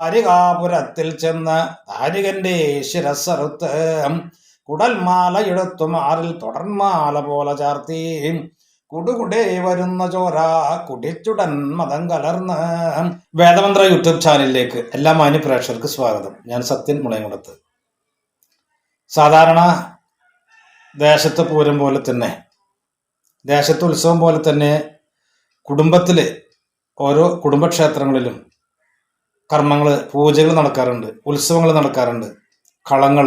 താരികാപുരത്തിൽ ചെന്ന് താരികന്റെ ശിരസ്സറുത്ത് കുടൽമാല എടുത്തു മാറിൽ തുടർമാല പോലെ ചാർത്തി. കുടുകുടേ വരുന്ന ചോര കുടിച്ചുടൻ മതം കലർന്ന്. വേദമന്ത്ര യൂട്യൂബ് ചാനലിലേക്ക് എല്ലാ മാന്യ പ്രേക്ഷകർക്ക് സ്വാഗതം. ഞാൻ സത്യൻ മുളയങ്കുളത്ത് സാധാരണ ദേശത്തെ പൂരം പോലെ തന്നെ ദേശത്തെ ഉത്സവം പോലെ തന്നെ കുടുംബത്തിലെ ഓരോ കുടുംബക്ഷേത്രങ്ങളിലും കർമ്മങ്ങൾ പൂജകൾ നടക്കാറുണ്ട് ഉത്സവങ്ങൾ നടക്കാറുണ്ട് കളങ്ങൾ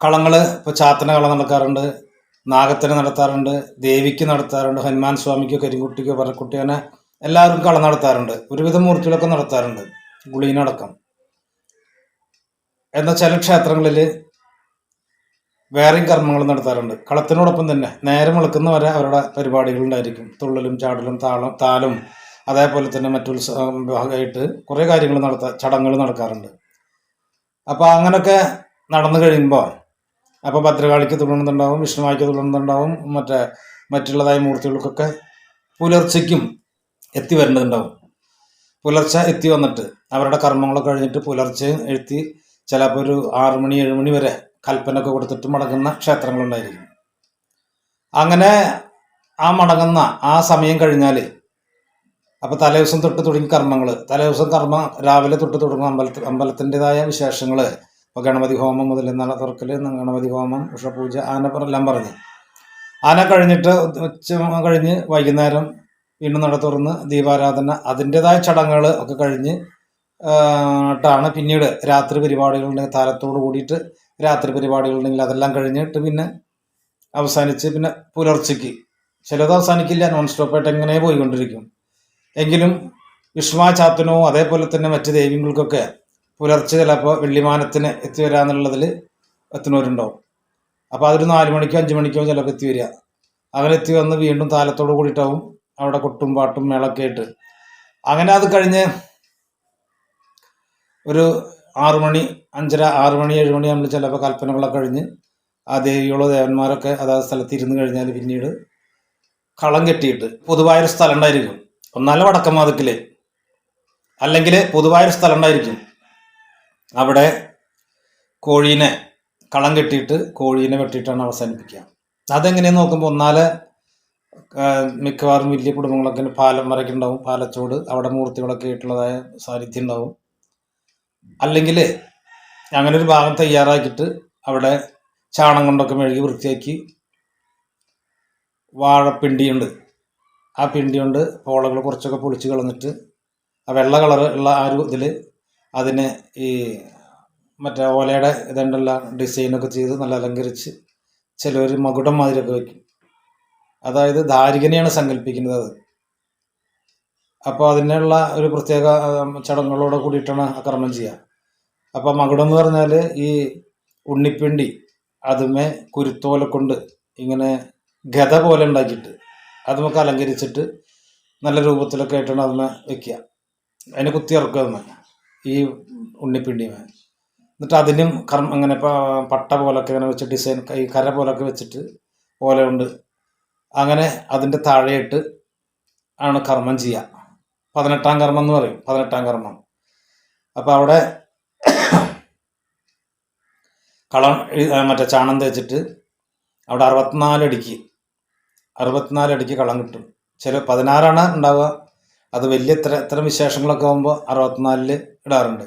കളങ്ങൾ ഇപ്പോൾ ചാത്തന കള നടക്കാറുണ്ട് നാഗത്തിന് നടത്താറുണ്ട് ദേവിക്ക് നടത്താറുണ്ട് ഹനുമാൻ സ്വാമിക്കോ കരിങ്കുട്ടിക്കോ പറക്കുട്ടി അങ്ങനെ എല്ലാവരും കള നടത്താറുണ്ട് ഒരുവിധ മൂർത്തികളൊക്കെ നടത്താറുണ്ട് ഗുളീനടക്കം. എന്നാൽ ചില ക്ഷേത്രങ്ങളിൽ വേറെയും കർമ്മങ്ങൾ നടത്താറുണ്ട്. കളത്തിനോടൊപ്പം തന്നെ നേരം വിളക്കുന്നവരെ അവരുടെ പരിപാടികളുണ്ടായിരിക്കും തുള്ളലും ചാടലും താളം താലും അതേപോലെ തന്നെ മറ്റുത്സവം ഭാഗമായിട്ട് കുറേ കാര്യങ്ങൾ നടത്ത ചടങ്ങുകൾ നടക്കാറുണ്ട്. അപ്പോൾ അങ്ങനെയൊക്കെ നടന്നു കഴിയുമ്പോൾ അപ്പോൾ ഭദ്രകാളിക്ക് തുള്ളുന്നുണ്ടാവും വിഷ്ണുവായിക്ക് തുള്ളുന്നുണ്ടാവും മറ്റേ മറ്റുള്ളതായ മൂർത്തികൾക്കൊക്കെ പുലർച്ചയ്ക്കും എത്തി വരേണ്ടതുണ്ടാവും പുലർച്ചെ എത്തി വന്നിട്ട് അവരുടെ കർമ്മങ്ങളൊക്കെ കഴിഞ്ഞിട്ട് പുലർച്ചെ എഴുത്തി ചിലപ്പോൾ ഒരു ആറ് മണി ഏഴ് മണി വരെ കൽപ്പനൊക്കെ കൊടുത്തിട്ട് മടങ്ങുന്ന ക്ഷേത്രങ്ങളുണ്ടായിരിക്കും. അങ്ങനെ ആ മടങ്ങുന്ന ആ സമയം കഴിഞ്ഞാൽ അപ്പോൾ തലേദിവസം തൊട്ട് തുടങ്ങി കർമ്മങ്ങൾ തലേദിവസം കർമ്മ രാവിലെ തൊട്ട് തുടങ്ങും അമ്പലത്തിൽ അമ്പലത്തിന്റെതായ വിശേഷങ്ങൾ ഇപ്പോൾ ഗണപതി ഹോമം മുതൽ നല്ല തുറക്കൽ ഗണപതി ഹോമം ഉഷപൂജ ആന എല്ലാം പറഞ്ഞു. ആന കഴിഞ്ഞിട്ട് ഉച്ച കഴിഞ്ഞ് വൈകുന്നേരം വീണ്ടും നട തുറന്ന് ദീപാരാധന അതിന്റെതായ ചടങ്ങുകൾ ഒക്കെ കഴിഞ്ഞ് ട്ടാണ് പിന്നീട് രാത്രി പരിപാടികളുണ്ടെങ്കിൽ താരത്തോട് കൂടിയിട്ട് രാത്രി പരിപാടികളുണ്ടെങ്കിൽ അതെല്ലാം കഴിഞ്ഞിട്ട് പിന്നെ അവസാനിച്ച് പിന്നെ പുലർച്ചയ്ക്ക്. ചിലത് അവസാനിക്കില്ല നോൺ സ്റ്റോപ്പായിട്ട് എങ്ങനെ പോയിക്കൊണ്ടിരിക്കും. എങ്കിലും വിഷ്മാചാത്തനവും ചാത്തനോ അതേപോലെ തന്നെ മറ്റ് ദൈവങ്ങൾക്കൊക്കെ പുലർച്ചെ ചിലപ്പോൾ വെള്ളിമാനത്തിന് എത്തി വരാന്നുള്ളതിൽ എത്തുന്നവരുണ്ടാവും. അപ്പോൾ അതൊരു നാല് മണിക്കോ അഞ്ച് മണിക്കോ ചിലപ്പോൾ എത്തി വരിക. അവരെത്തി വന്ന് വീണ്ടും താലത്തോട് കൂടിയിട്ടാവും അവിടെ കൊട്ടും പാട്ടും മേളൊക്കെ ആയിട്ട്. അങ്ങനെ അത് കഴിഞ്ഞ് ഒരു ആറു മണി അഞ്ചര ആറു മണി ഏഴ് മണി നമ്മൾ ചിലപ്പോൾ കൽപ്പനകളൊക്കെ കഴിഞ്ഞ് ആ ദേവികളോ ദേവന്മാരൊക്കെ അതാത് സ്ഥലത്ത് ഇരുന്ന് കഴിഞ്ഞാൽ പിന്നീട് കളം കെട്ടിയിട്ട് പൊതുവായൊരു സ്ഥലം ഉണ്ടായിരിക്കും. ഒന്നാലും വാതിക്കൽ അല്ലെങ്കിൽ പൊതുവായൊരു സ്ഥലം ഉണ്ടായിരിക്കും. അവിടെ കോഴീനെ കളം കെട്ടിയിട്ട് കോഴീനെ വെട്ടിയിട്ടാണ് അവസാനിപ്പിക്കുക. അതെങ്ങനെയെന്ന് നോക്കുമ്പോൾ ഒന്നാൽ മിക്കവാറും വലിയ കുടുംബങ്ങളൊക്കെ പാലം വരയ്ക്ക് ഉണ്ടാവും. പാലച്ചോട് അവിടെ മൂർത്തികളൊക്കെ ആയിട്ടുള്ളതായ സാന്നിധ്യം ഉണ്ടാവും. അല്ലെങ്കിൽ അങ്ങനെ ഒരു ഭാഗം തയ്യാറാക്കിയിട്ട് അവിടെ ചാണം കൊണ്ടൊക്കെ മെഴുകി വൃത്തിയാക്കി വാഴപ്പിണ്ടിയുണ്ട്. ആ പിണ്ടി കൊണ്ട് പോളകൾ കുറച്ചൊക്കെ പൊളിച്ച് കളഞ്ഞിട്ട് ആ വെള്ള കളർ ഉള്ള ആ ഒരു ഇതിൽ അതിന് ഈ മറ്റേ ഓലയുടെ ഇതുണ്ടല്ല ഡിസൈനൊക്കെ ചെയ്ത് നല്ല അലങ്കരിച്ച് ചിലർ മകുടം മാതിരിയൊക്കെ വയ്ക്കും അതായത് ധാരികനെയാണ് സങ്കല്പിക്കുന്നത് അത്. അപ്പോൾ അതിനുള്ള ഒരു പ്രത്യേക ചടങ്ങുകളോട് കൂടിയിട്ടാണ് കർമ്മം ചെയ്യുക. അപ്പോൾ മകുടം എന്ന് പറഞ്ഞാൽ ഈ ഉണ്ണിപ്പിണ്ടി അതുമേ കുരുത്തോല കൊണ്ട് ഇങ്ങനെ ഗത പോലെ ഉണ്ടാക്കിയിട്ട് അത് നമുക്ക് അലങ്കരിച്ചിട്ട് നല്ല രൂപത്തിലൊക്കെ ആയിട്ടാണ് അതിനെ വെക്കുക. അതിനെ കുത്തി ഇറക്കുക തന്നെ ഈ ഉണ്ണിപ്പിണ്ടിമേ. എന്നിട്ട് അതിനും കർമ്മ അങ്ങനെ പട്ട പോലൊക്കെ ഇങ്ങനെ വെച്ച് ഡിസൈൻ ഈ കര പോലൊക്കെ വെച്ചിട്ട് ഓല ഉണ്ട് അങ്ങനെ അതിന്റെ താഴെയിട്ട് ആണ് കർമ്മം ചെയ്യുക. പതിനെട്ടാം കർമ്മം എന്ന് പറയും പതിനെട്ടാം കർമ്മം. അപ്പോൾ അവിടെ കളം മറ്റേ ചാണം തേച്ചിട്ട് അവിടെ അറുപത്തിനാലടിക്ക് അറുപത്തിനാലടിക്ക് കളം കിട്ടും. ചില പതിനാറാണ് ഉണ്ടാവുക. അത് വലിയ ഇത്ര ഇത്തരം വിശേഷങ്ങളൊക്കെ ആകുമ്പോൾ അറുപത്തിനാലിൽ ഇടാറുണ്ട്.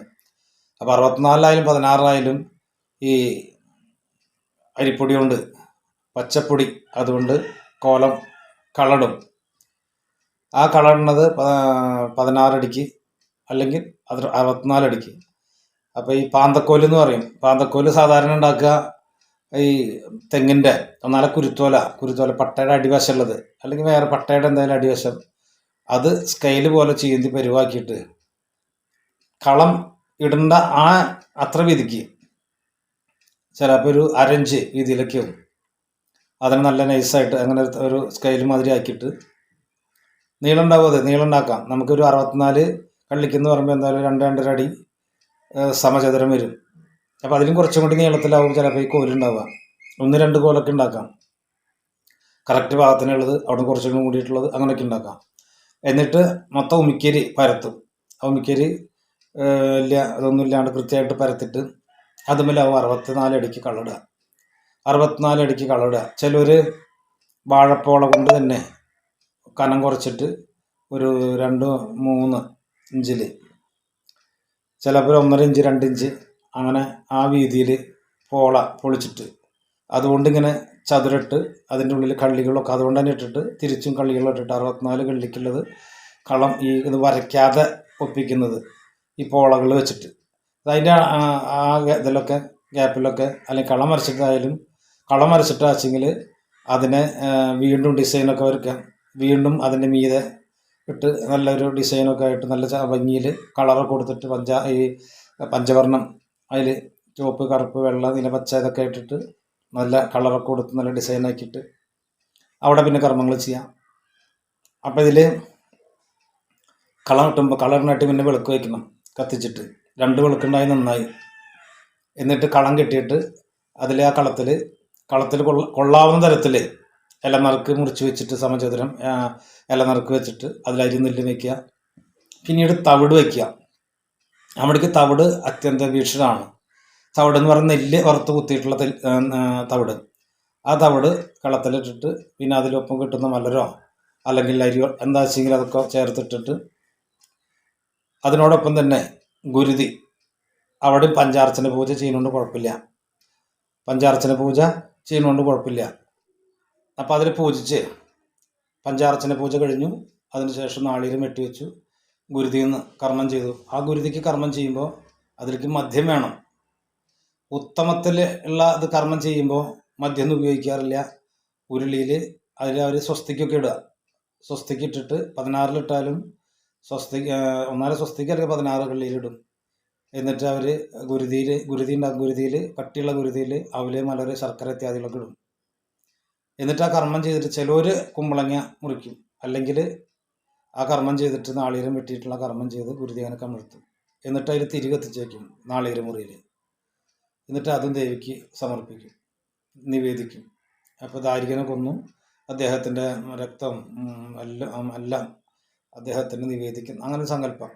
അപ്പോൾ അറുപത്തിനാലിലായാലും പതിനാറായാലും ഈ അരിപ്പൊടി കൊണ്ട് പച്ചപ്പൊടി അതുകൊണ്ട് കോലം കളടും. ആ കളടുന്നത് പതിനാറടിക്ക് അല്ലെങ്കിൽ അത് അറുപത്തിനാലടിക്ക് അപ്പോൾ ഈ പാന്തക്കോൽ എന്ന് പറയും. പാന്തക്കോൽ സാധാരണ ഉണ്ടാക്കുക ഈ തെങ്ങിന്റെ ഒന്നാലെ കുരുത്തോല കുരുത്തോല പട്ടയുടെ അടിവശമുള്ളത് അല്ലെങ്കിൽ വേറെ പട്ടയുടെ എന്തായാലും അടിവശം അത് സ്കെയിൽ പോലെ ചീന്തി പരുവാക്കിയിട്ട് കളം ഇടേണ്ട ആ അത്ര വിധിക്ക് ചിലപ്പോൾ ഒരു അരഞ്ച് വീതിയിലൊക്കെ ആവും. അതിന് നല്ല നൈസായിട്ട് അങ്ങനെ ഒരു സ്കെയിൽ മാതിരി ആക്കിയിട്ട് നീളം ഉണ്ടാവും അത്. നീളം ഉണ്ടാക്കാം. നമുക്കൊരു അറുപത്തിനാല് കള്ളിക്കെന്ന് പറയുമ്പോൾ എന്തായാലും രണ്ട് രണ്ടര അടി സമചതുരം വരും. അപ്പോൾ അതിലും കുറച്ചും കൂടി നീളത്തിലാവും ചിലപ്പോൾ ഈ കോലുണ്ടാവുക ഒന്ന് രണ്ട് കോലൊക്കെ ഉണ്ടാക്കാം. കറക്റ്റ് ഭാഗത്തിനുള്ളത് അവിടെ കുറച്ചും കൂടിയിട്ടുള്ളത് അങ്ങനെയൊക്കെ ഉണ്ടാക്കാം. എന്നിട്ട് മൊത്തം ഉമിക്കരി പരത്തും. ആ ഉമിക്കരി ഇല്ല അതൊന്നും ഇല്ലാണ്ട് കൃത്യമായിട്ട് പരത്തിട്ട് അതുമല്ലാവും അറുപത്തിനാല് അടിക്ക് കളിടുക അറുപത്തിനാല് അടിക്ക് കളിടുക ചിലർ വാഴപ്പോള കൊണ്ട് തന്നെ കനം കുറച്ചിട്ട് ഒരു രണ്ട് മൂന്ന് ഇഞ്ചിൽ ചിലപ്പോൾ ഒന്നര ഇഞ്ച് രണ്ട് ഇഞ്ച് അങ്ങനെ ആ വീതിയിൽ പോള പൊളിച്ചിട്ട് അതുകൊണ്ട് ഇങ്ങനെ ചതുരട്ട് അതിന്റെ ഉള്ളിൽ കള്ളികളൊക്കെ അതുകൊണ്ട് തന്നെ ഇട്ടിട്ട് തിരിച്ചും കള്ളികളും ഇട്ടിട്ട് അറുപത്തിനാല് കള്ളിക്കുള്ളത് കളം ഈ ഇത് വരയ്ക്കാതെ ഒപ്പിക്കുന്നത് ഈ പോളകൾ വെച്ചിട്ട്. അതിന്റെ ആ ഇതിലൊക്കെ ഗ്യാപ്പിലൊക്കെ അല്ലെങ്കിൽ കളം വരച്ചിട്ടായാലും കളം വരച്ചിട്ട് വെച്ചെങ്കിൽ അതിനെ വീണ്ടും ഡിസൈനൊക്കെ വരയ്ക്കാം. വീണ്ടും അതിന്റെ മീതെ ഇട്ട് നല്ലൊരു ഡിസൈനൊക്കെ ആയിട്ട് നല്ല ഭംഗിയിൽ കളറൊക്കെ കൊടുത്തിട്ട് പഞ്ച ഈ പഞ്ചവർണം അതിൽ ചുവപ്പ് കറുപ്പ് വെള്ള നീല പച്ച ഇതൊക്കെ ഇട്ടിട്ട് നല്ല കളറൊക്കെ കൊടുത്ത് നല്ല ഡിസൈൻ ആക്കിയിട്ട് അവിടെ പിന്നെ കർമ്മങ്ങൾ ചെയ്യാം. അപ്പോൾ ഇതിൽ കളർ കിട്ടുമ്പോൾ കളറിനായിട്ട് പിന്നെ വിളക്ക് വയ്ക്കണം കത്തിച്ചിട്ട്. രണ്ട് വിളക്കുണ്ടായി നന്നായി. എന്നിട്ട് കളം കെട്ടിയിട്ട് അതിൽ ആ കളത്തിൽ കളത്തിൽ കൊള്ള കൊള്ളാവുന്ന തരത്തിൽ ഇലനറുക്ക് മുറിച്ച് വെച്ചിട്ട് സമചതുരം ഇലനറുക്ക് വെച്ചിട്ട് അതിൽ അരി നെല്ല് വയ്ക്കുക പിന്നീട് തവിട് വയ്ക്കുക അവിടേക്ക് തവിട് അത്യന്ത ഭീഷണമാണ് തവിട് എന്ന് പറയുന്ന നെല്ല് വറുത്ത് കുത്തിയിട്ടുള്ള തവിട്. ആ തവിട് കളത്തിലിട്ടിട്ട് പിന്നെ അതിലൊപ്പം കിട്ടുന്ന മലരോ അല്ലെങ്കിൽ അരിയോ എന്താ വെച്ചെങ്കിൽ അതൊക്കെ ചേർത്തിട്ടിട്ട് അതിനോടൊപ്പം തന്നെ ഗുരുതി. അവിടെ പഞ്ചാർച്ചന പൂജ ചെയ്യുന്നതുകൊണ്ട് കുഴപ്പമില്ല. പഞ്ചാർച്ചന പൂജ ചെയ്യുന്നതുകൊണ്ട് കുഴപ്പമില്ല. അപ്പോൾ അതിൽ പൂജിച്ച് പഞ്ചാർച്ചന പൂജ കഴിഞ്ഞു. അതിനുശേഷം നാളീരം വെട്ടിവെച്ചു. ഗുരുതിയിൽ നിന്ന് കർമ്മം ചെയ്തു. ആ ഗുരുതിക്ക് കർമ്മം ചെയ്യുമ്പോൾ അതിലേക്ക് മദ്യം വേണം. ഉത്തമത്തിൽ ഉള്ള അത് കർമ്മം ചെയ്യുമ്പോൾ മദ്യം ഒന്നും ഉപയോഗിക്കാറില്ല. ഉരുളിയിൽ അതിൽ അവർ സ്വസ്തിക്കൊക്കെ ഇടുക. സ്വസ്തിക്ക് ഇട്ടിട്ട് പതിനാറിലിട്ടാലും സ്വസ്തിക്ക് ഒന്നാൽ സ്വസ്തിക്ക് അല്ലെങ്കിൽ പതിനാറ് കള്ളിയിലിടും എന്നിട്ട് അവർ ഗുരുതിയിൽ ഗുരുതി ഉണ്ടാകും ഗുരുതിയിൽ കട്ടിയുള്ള ഗുരുതിയിൽ അവൽ മലര് ശർക്കര ഇത്യാദികളൊക്കെ ഇടും. എന്നിട്ട് ആ കർമ്മം ചെയ്തിട്ട് ചിലർ കുമ്പളങ്ങ മുറിക്കും. അല്ലെങ്കിൽ ആ കർമ്മം ചെയ്തിട്ട് നാളീരം വെട്ടിയിട്ടുള്ള കർമ്മം ചെയ്ത് ഗുരുദേവനെ കമിഴ്ത്തും എന്നിട്ട് അതിൽ തിരി കത്തിച്ചേക്കും വയ്ക്കും നാളീര മുറിയിൽ എന്നിട്ട് അതും ദേവിക്ക് സമർപ്പിക്കും നിവേദിക്കും. അപ്പോൾ ദാരികനെ കൊന്നു. അദ്ദേഹത്തിന്റെ രക്തം എല്ലാം എല്ലാം അദ്ദേഹത്തിന് നിവേദിക്കും. അങ്ങനെ സങ്കല്പം.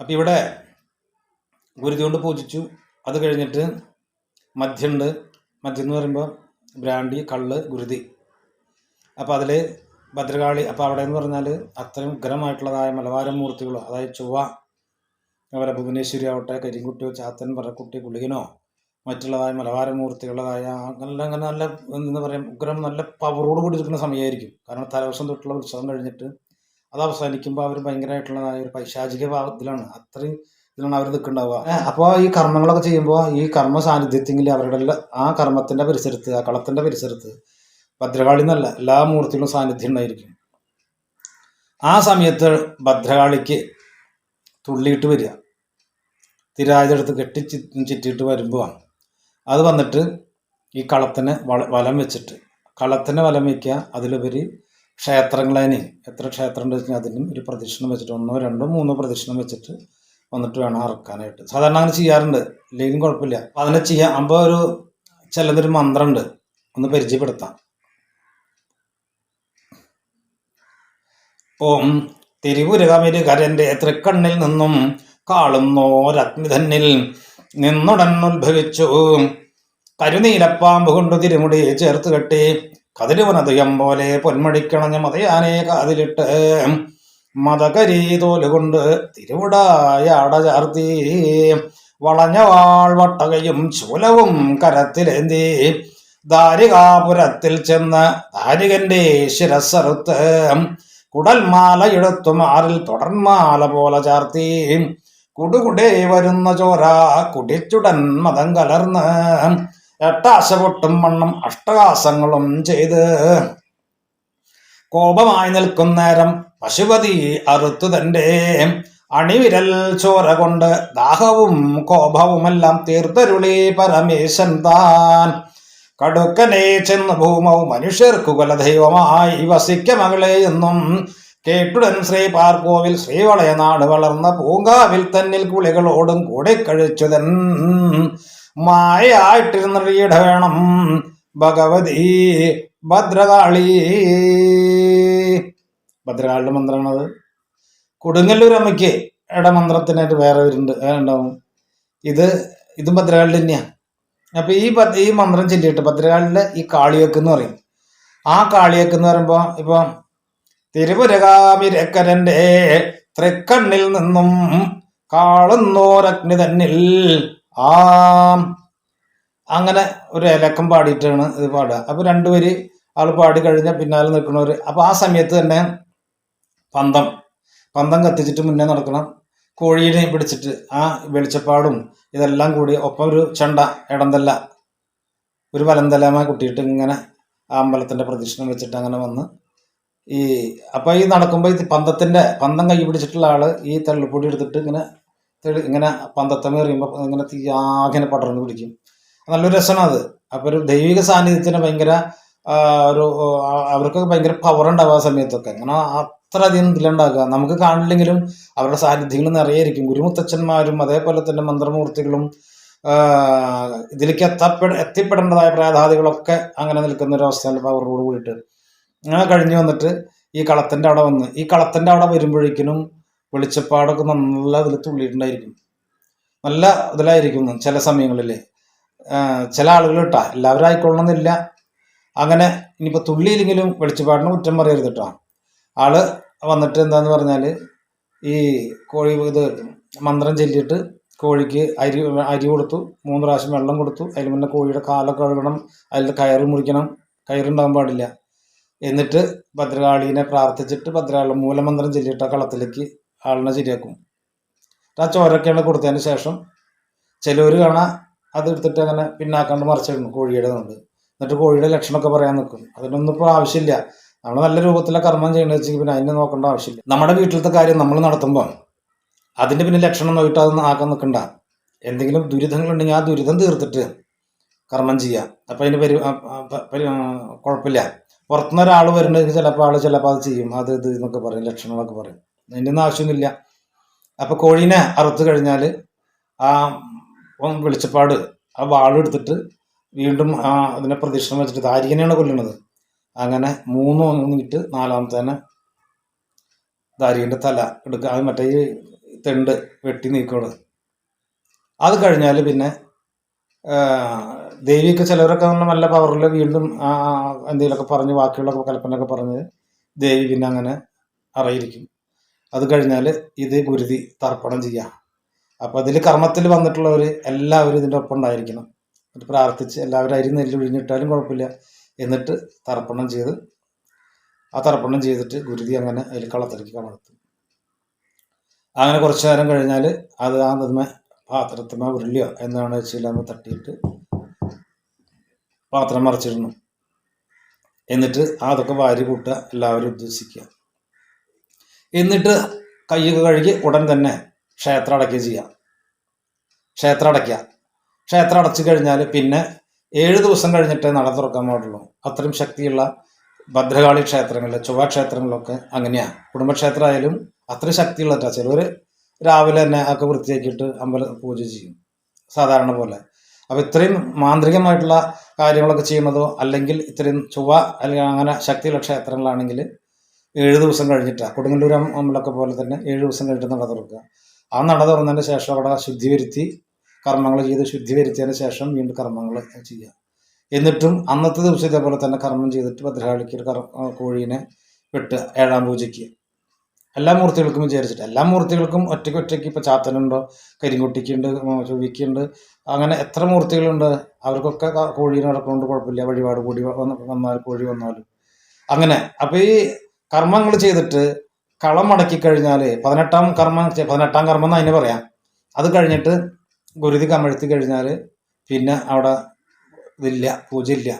അപ്പം ഇവിടെ ഗുരുതി പൂജിച്ചു. അത് കഴിഞ്ഞിട്ട് മദ്യമുണ്ട്. മദ്യം എന്ന് പറയുമ്പോൾ ബ്രാൻഡി കള്ള് ഗുരുതി. അപ്പോൾ അതിൽ ഭദ്രകാളി. അപ്പോൾ അവിടെ എന്ന് പറഞ്ഞാൽ അത്രയും ഉഗ്രമായിട്ടുള്ളതായ മലബാരം മൂർത്തികളോ അതായത് ചൊവ്വ അതുപോലെ ഭുവനേശ്വരി ആവട്ടെ കരിങ്കുട്ടിയോ ചാത്തൻ പറക്കുട്ടി ഗുളികനോ മറ്റുള്ളതായ മലബാര മൂർത്തികളായ നല്ല അങ്ങനെ നല്ല എന്താ പറയുക ഉഗ്രം നല്ല പവറോട് കൂടി ഇരിക്കുന്ന സമയമായിരിക്കും. കാരണം തലേദിവസം തൊട്ടുള്ള ഉത്സവം കഴിഞ്ഞിട്ട് അത് അവസാനിക്കുമ്പോൾ അവർ ഭയങ്കരമായിട്ടുള്ളതായ ഒരു പൈശാചിക ഭാവത്തിലാണ്. അത്രയും ഇതിലാണ് അവർ നിൽക്കുന്നുണ്ടാവുക. അപ്പോൾ ഈ കർമ്മങ്ങളൊക്കെ ചെയ്യുമ്പോൾ ഈ കർമ്മ സാന്നിധ്യത്തിൽ അവരുടെ ആ കർമ്മത്തിന്റെ പരിസരത്ത് ആ കളത്തിന്റെ പരിസരത്ത് ഭദ്രകാളി എന്നല്ല എല്ലാ മൂർത്തികളും സാന്നിധ്യം ഉണ്ടായിരിക്കും. ആ സമയത്ത് ഭദ്രകാളിക്ക് തുള്ളിയിട്ട് വരിക. തിരായതെടുത്ത് കെട്ടി ചിറ്റിയിട്ട് വരുമ്പോൾ അത് വന്നിട്ട് ഈ കളത്തിന് വള വലം വെച്ചിട്ട് കളത്തിന് വലം വയ്ക്കുക അതിലുപരി ക്ഷേത്രങ്ങളതിന് എത്ര ക്ഷേത്രം ഉണ്ട് വെച്ചാൽ അതിനും ഒരു പ്രദക്ഷിണം വെച്ചിട്ട് ഒന്നോ രണ്ടോ മൂന്നോ പ്രദക്ഷിണം വെച്ചിട്ട് വന്നിട്ട് വേണം അറക്കാനായിട്ട്. സാധാരണ അങ്ങനെ ചെയ്യാറുണ്ട്. ഇല്ലെങ്കിലും കുഴപ്പമില്ല. അപ്പം അതിനെ ചെയ്യാം. അപ്പോൾ ഒരു ചിലതൊരു മന്ത്രമുണ്ട്. ഒന്ന് പരിചയപ്പെടുത്താം. ഓം തിരുപുരകമിരുകരന്റെ തൃക്കണ്ണിൽ നിന്നും കാളുന്നോരഗ്നി തന്നിൽ നിന്നുടൻ ഉത്ഭവിച്ചു. കരുനീലപ്പാമ്പ് കൊണ്ട് തിരുമുടി ചേർത്ത് കെട്ടി കതിരുവനതയം പോലെ പൊന്മടിക്കണഞ്ഞ മതയാനെ കാതിലിട്ട് മതകരി തോലുകൊണ്ട് തിരുവിടായ അട ചാർത്തി വളഞ്ഞ വാൾവട്ടകയും ശൂലവും കരത്തിലേന്തി ദാരികാപുരത്തിൽ ചെന്ന് ദാരികന്റെ ശിരസ്സറുത്ത് കുടൽമാല എടുത്തു മാറിൽ തുടർമാല പോലെ ചാർത്തി. കുടുകുടേ വരുന്ന ചോര കുടിച്ചുടൻ മതം കലർന്ന് എട്ടാശ പൊട്ടും മണ്ണും അഷ്ടകാസങ്ങളും ചെയ്ത്. കോപമായി നിൽക്കും നേരം പശുപതി അറുത്തു തന്റെ അണിവിരൽ ചോര കൊണ്ട് ദാഹവും കോപവുമെല്ലാം തീർത്തരുളി പരമേശൻ താൻ. കടുക്കനെ ചെന്ന് ഭൂമൗ മനുഷ്യർക്കു കുലദൈവമായി വസിക്ക മകളെ എന്നും. കേട്ടുടൻ ശ്രീ പാർക്കോവിൽ ശ്രീവളയനാട് വളർന്ന പൂങ്കാവിൽ തന്നിൽ കുളികളോടും കൂടെ കഴിച്ചുതൻ. മായയായിട്ടിരുന്നറിയിട വേണം ഭഗവതി ഭദ്രകാളി. ഭദ്രകാളിയുടെ മന്ത്രമാണത്. കൊടുങ്ങല്ലൂർ അമ്മയ്ക്ക് ഇടമന്ത്രത്തിനായിട്ട് വേറെ വരുന്നുണ്ട് ഉണ്ടാവും. ഇത് ഇതും ഭദ്രകാളി തന്നെയാണ് അപ്പൊ ഈ ഈ മന്ത്രം ചൊല്ലിയിട്ട് ഭദ്രകാളിലെ ഈ കാളിയൊക്കെ എന്ന് പറയും. ആ കാളിയൊക്കെ എന്ന് പറയുമ്പോ ഇപ്പൊ തിരുപുരകാമിരക്കരന്റെ തൃക്കണ്ണിൽ നിന്നും കാളുന്നോരഗ്നി തന്നിൽ. ആ. അങ്ങനെ ഒരു ഇലക്കം പാടിയിട്ടാണ് ഇത് പാടുക. അപ്പൊ രണ്ടുപേര് ആൾ പാടി പിന്നാലെ നിൽക്കണവര് അപ്പൊ ആ സമയത്ത് തന്നെ പന്തം. പന്തം കത്തിച്ചിട്ട് മുന്നേ നടക്കണം. കോഴീനെ പിടിച്ചിട്ട് ആ വെളിച്ചപ്പാടും ഇതെല്ലാം കൂടി ഒപ്പം ഒരു ചെണ്ട ഇടന്തല്ല ഒരു വലന്തലമായി കുട്ടിയിട്ട് ഇങ്ങനെ ആ അമ്പലത്തിന്റെ പ്രദക്ഷിണം വെച്ചിട്ട് അങ്ങനെ വന്ന് ഈ അപ്പോൾ ഈ നടക്കുമ്പോൾ ഈ പന്തത്തിന്റെ പന്തം കൈ പിടിച്ചിട്ടുള്ള ആൾ ഈ തള്ളിപ്പൊടി എടുത്തിട്ട് ഇങ്ങനെ ഇങ്ങനെ പന്തത്തമ്മ എറിയുമ്പോൾ ഇങ്ങനെ ആകെ പടർന്നു പിടിക്കും. നല്ലൊരു രസമാണ് അത്. അപ്പോൾ ഒരു ദൈവിക സാന്നിധ്യത്തിന് ഭയങ്കര ഒരു അവർക്കൊക്കെ അവർക്ക് ഭയങ്കര പവർ ഉണ്ടാവും ആ സമയത്തൊക്കെ. അങ്ങനെ അത്ര അധികം ഇതിലുണ്ടാകുക. നമുക്ക് കാണില്ലെങ്കിലും അവരുടെ സാന്നിധ്യങ്ങൾ നിറയായിരിക്കും. ഗുരുമുത്തച്ഛന്മാരും അതേപോലെ തന്നെ മന്ത്രമൂർത്തികളും ഇതിലേക്ക് എത്തപ്പെട എത്തിപ്പെടേണ്ടതായ പ്രാധാതികളൊക്കെ അങ്ങനെ നിൽക്കുന്ന ഒരു അവസ്ഥയിൽ പവറോട് കൂടിയിട്ട്. അങ്ങനെ കഴിഞ്ഞു വന്നിട്ട് ഈ കളത്തിന്റെ അവിടെ വന്ന് ഈ കളത്തിന്റെ അവിടെ വരുമ്പോഴേക്കിനും വെളിച്ചപ്പാടൊക്കെ നല്ല ഇതിൽ തുള്ളിയിട്ടുണ്ടായിരിക്കും. നല്ല ഇതിലായിരിക്കും ചില സമയങ്ങളിൽ. ചില ആളുകൾ ഇട്ടാ എല്ലാവരും ആയിക്കൊള്ളണമെന്നില്ല. അങ്ങനെ ഇനിയിപ്പോൾ തുള്ളിയില്ലെങ്കിലും വെളിച്ചപ്പാടിന് കുറ്റം പറയരുത് കേട്ടോ. ആൾ വന്നിട്ട് എന്താന്ന് പറഞ്ഞാൽ ഈ കോഴി ഇത് മന്ത്രം ചൊല്ലിയിട്ട് കോഴിക്ക് അരി അരി കൊടുത്തു മൂന്ന് പ്രാവശ്യം വെള്ളം കൊടുത്തു അതിൽ മുന്നേ കോഴിയുടെ കാലൊക്കെ കഴുകണം അതിൽ കയറ് മുറിക്കണം കയറുണ്ടാകാൻ പാടില്ല. എന്നിട്ട് ഭദ്രകാളീനെ പ്രാർത്ഥിച്ചിട്ട് ഭദ്രകാളി മൂലമന്ത്രം ചൊല്ലിയിട്ട് ആ കളത്തിലേക്ക് ആളിനെ ശരിയാക്കും. ആ ചോരൊക്കെയാണ് കൊടുത്തതിന് ശേഷം ചിലവർ കാണാൻ അത് എടുത്തിട്ട് അങ്ങനെ പിന്നാക്കാണ്ട് മറിച്ചിടുന്നു കോഴിയുടെ കൊണ്ട്. എന്നിട്ട് കോഴിയുടെ ലക്ഷണമൊക്കെ പറയാൻ നിൽക്കും. അതിനൊന്നും ഇപ്പോൾ ആവശ്യമില്ല. നമ്മൾ നല്ല രൂപത്തിലെ കർമ്മം ചെയ്യണമെന്ന് വെച്ചെങ്കിൽ പിന്നെ അതിനെ നോക്കേണ്ട ആവശ്യമില്ല. നമ്മുടെ വീട്ടിലത്തെ കാര്യം നമ്മൾ നടത്തുമ്പോൾ അതിന്റെ പിന്നെ ലക്ഷണം നോക്കിയിട്ട് അതൊന്നും ആക്കാൻ നിൽക്കണ്ട എന്തെങ്കിലും ദുരിതങ്ങളുണ്ടെങ്കിൽ ആ ദുരിതം തീർത്തിട്ട് കർമ്മം ചെയ്യുക അപ്പം അതിന് പരി കുഴപ്പമില്ല പുറത്തുനിന്ന് ഒരാൾ വരുന്നുണ്ടെങ്കിൽ ചിലപ്പോൾ ആൾ ചിലപ്പോൾ അത് ചെയ്യും. അത് ഇത് എന്നൊക്കെ പറയും ലക്ഷണങ്ങളൊക്കെ പറയും. അതിന്റെ ഒന്നും ആവശ്യമൊന്നുമില്ല. അപ്പം കോഴീനെ അറുത്ത് കഴിഞ്ഞാൽ ആ വെളിച്ചപ്പാട് ആ വാളെടുത്തിട്ട് വീണ്ടും ആ അതിനെ പ്രദക്ഷിണം വെച്ചിട്ട് ദാരികനെയാണ് കൊല്ലുന്നത്. അങ്ങനെ മൂന്ന് ഒന്നിട്ട് തന്നെ ദാരികന്റെ തല എടുക്കുക അത് മറ്റേ ഈ തെണ്ട് വെട്ടി നീക്കോട് അത് കഴിഞ്ഞാൽ പിന്നെ ദേവിയൊക്കെ ചിലവരൊക്കെ നമ്മൾ നല്ല പവറിൽ വീണ്ടും എന്തെങ്കിലുമൊക്കെ പറഞ്ഞ് ബാക്കിയുള്ളൊക്കെ കൽപ്പനയൊക്കെ പറഞ്ഞ് ദേവി പിന്നെ അങ്ങനെ അറിയിരിക്കും. അത് കഴിഞ്ഞാൽ ഇത് ഗുരുതി തർപ്പണം ചെയ്യുക അപ്പം അതിൽ കർമ്മത്തിൽ വന്നിട്ടുള്ളവർ എല്ലാവരും ഇതിന്റെ ഒപ്പം ഉണ്ടായിരിക്കണം. പ്രാർത്ഥിച്ച് എല്ലാവരും അരി നെല്ല് ഒഴിഞ്ഞിട്ടാലും കുഴപ്പമില്ല. എന്നിട്ട് തർപ്പണം ചെയ്ത് ആ തർപ്പണം ചെയ്തിട്ട് ഗുരുതി അങ്ങനെ അതിൽ കളത്തിലേക്ക് കമഴ്ത്തും അങ്ങനെ കുറച്ചു നേരം കഴിഞ്ഞാൽ അത് ആ നന്മ പാത്രത്തിമ ഉരുളിയോ എന്താണ് വെച്ചില്ലാന്ന് തട്ടിയിട്ട് പാത്രം മറിച്ചിരുന്നു എന്നിട്ട് അതൊക്കെ വാരി കൂട്ടുക എല്ലാവരും ഉദ്ദേശിക്കുക. എന്നിട്ട് കൈയൊക്കെ കഴുകി ഉടൻ തന്നെ ക്ഷേത്രം അടയ്ക്കുക ചെയ്യുക ക്ഷേത്രം അടയ്ക്കുക. ക്ഷേത്രം അടച്ചു കഴിഞ്ഞാൽ പിന്നെ ഏഴ് ദിവസം കഴിഞ്ഞിട്ടേ നട തുറക്കാൻ പാടുള്ളൂ. അത്രയും ശക്തിയുള്ള ഭദ്രകാളി ക്ഷേത്രങ്ങളിൽ ചൊവ്വ ക്ഷേത്രങ്ങളിലൊക്കെ അങ്ങനെയാണ് കുടുംബക്ഷേത്രമായാലും അത്രയും ശക്തിയുള്ള ചിലവർ രാവിലെ തന്നെ ഒക്കെ വൃത്തിയാക്കിയിട്ട് അമ്പല പൂജ ചെയ്യും. സാധാരണ പോലെ. അപ്പോൾ ഇത്രയും മാന്ത്രികമായിട്ടുള്ള കാര്യങ്ങളൊക്കെ ചെയ്യുന്നതോ അല്ലെങ്കിൽ ഇത്രയും ചൊവ്വ അല്ലെങ്കിൽ അങ്ങനെ ശക്തിയുള്ള ക്ഷേത്രങ്ങളാണെങ്കിൽ ഏഴ് ദിവസം കഴിഞ്ഞിട്ടാണ് കൊടുങ്ങല്ലൂർ അമ്പലമൊക്കെ പോലെ തന്നെ ഏഴ് ദിവസം കഴിഞ്ഞിട്ട് നട തുറക്കുക. ആ നട തുറന്നതിന് ശേഷം അവിടെ ശുദ്ധി വരുത്തി കർമ്മങ്ങൾ ചെയ്ത് ശുദ്ധി വരുത്തിയതിന് ശേഷം വീണ്ടും കർമ്മങ്ങൾ ചെയ്യുക. എന്നിട്ടും അന്നത്തെ ദിവസം ഇതേപോലെ തന്നെ കർമ്മം ചെയ്തിട്ട് ഭദ്രകാളിക്ക് ഒരു കർമ്മ കോഴീനെ വെട്ടുക ഏഴാം പൂജയ്ക്ക്. എല്ലാ മൂർത്തികൾക്കും വിചാരിച്ചിട്ട് എല്ലാ മൂർത്തികൾക്കും ഒറ്റയ്ക്ക് ഒറ്റയ്ക്ക് ഇപ്പോൾ ചാത്തനുണ്ടോ കരിങ്കുട്ടിക്കുണ്ട് ചുവിക്കുണ്ട് അങ്ങനെ എത്ര മൂർത്തികളുണ്ട് അവർക്കൊക്കെ കോഴീനെ നടക്കുന്നുണ്ട് കുഴപ്പമില്ല വഴിപാട് കൂടി വന്ന് വന്നാൽ കോഴി വന്നാലും. അങ്ങനെ അപ്പോൾ ഈ കർമ്മങ്ങൾ ചെയ്തിട്ട് കളം മടക്കി കഴിഞ്ഞാൽ പതിനെട്ടാം കർമ്മം പതിനെട്ടാം കർമ്മം എന്ന് അതിന് പറയാം? അത് കഴിഞ്ഞിട്ട് ഗുരുതി കമഴ്ത്തി കഴിഞ്ഞാൽ പിന്നെ അവിടെ ഇതില്ല പൂജയില്ല.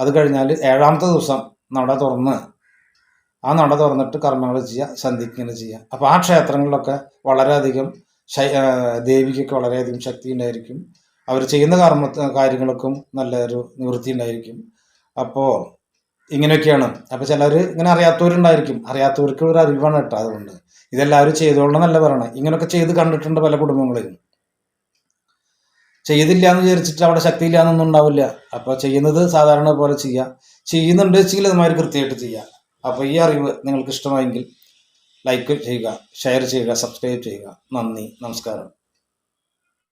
അത് കഴിഞ്ഞാൽ ഏഴാമത്തെ ദിവസം നട തുറന്ന്. ആ നട തുറന്നിട്ട് കർമ്മങ്ങൾ ചെയ്യുക സന്ധിക്കുന്നത് ചെയ്യുക അപ്പോൾ ആ ക്ഷേത്രങ്ങളിലൊക്കെ വളരെയധികം ദേവിക്കൊക്കെ വളരെയധികം ശക്തി ഉണ്ടായിരിക്കും. അവർ ചെയ്യുന്ന കർമ്മ കാര്യങ്ങൾക്കും നല്ലൊരു നിവൃത്തി ഉണ്ടായിരിക്കും. അപ്പോൾ ഇങ്ങനെയൊക്കെയാണ്. അപ്പോൾ ചിലർ ഇങ്ങനെ അറിയാത്തവരുണ്ടായിരിക്കും. അറിയാത്തവർക്ക് ഒരു അറിവാണ് കേട്ടോ അതുകൊണ്ട്. ഇതെല്ലാവരും ചെയ്തോളണം എന്നല്ല പറയണം. ഇങ്ങനെയൊക്കെ ചെയ്ത് കണ്ടിട്ടുണ്ട് പല കുടുംബങ്ങളിലും ചെയ്തില്ല എന്ന് വിചാരിച്ചിട്ട് അവിടെ ശക്തിയില്ല എന്നൊന്നും ഉണ്ടാവില്ല. അപ്പോൾ ചെയ്യുന്നത് സാധാരണ പോലെ ചെയ്യുക ചെയ്യുന്നുണ്ട് വെച്ചെങ്കിൽ അതുമാതിരി കൃത്യമായിട്ട് ചെയ്യുക അപ്പോൾ ഈ അറിവ് നിങ്ങൾക്ക് ഇഷ്ടമായെങ്കിൽ ലൈക്ക് ചെയ്യുക ഷെയർ ചെയ്യുക സബ്സ്ക്രൈബ് ചെയ്യുക. നന്ദി നമസ്കാരം.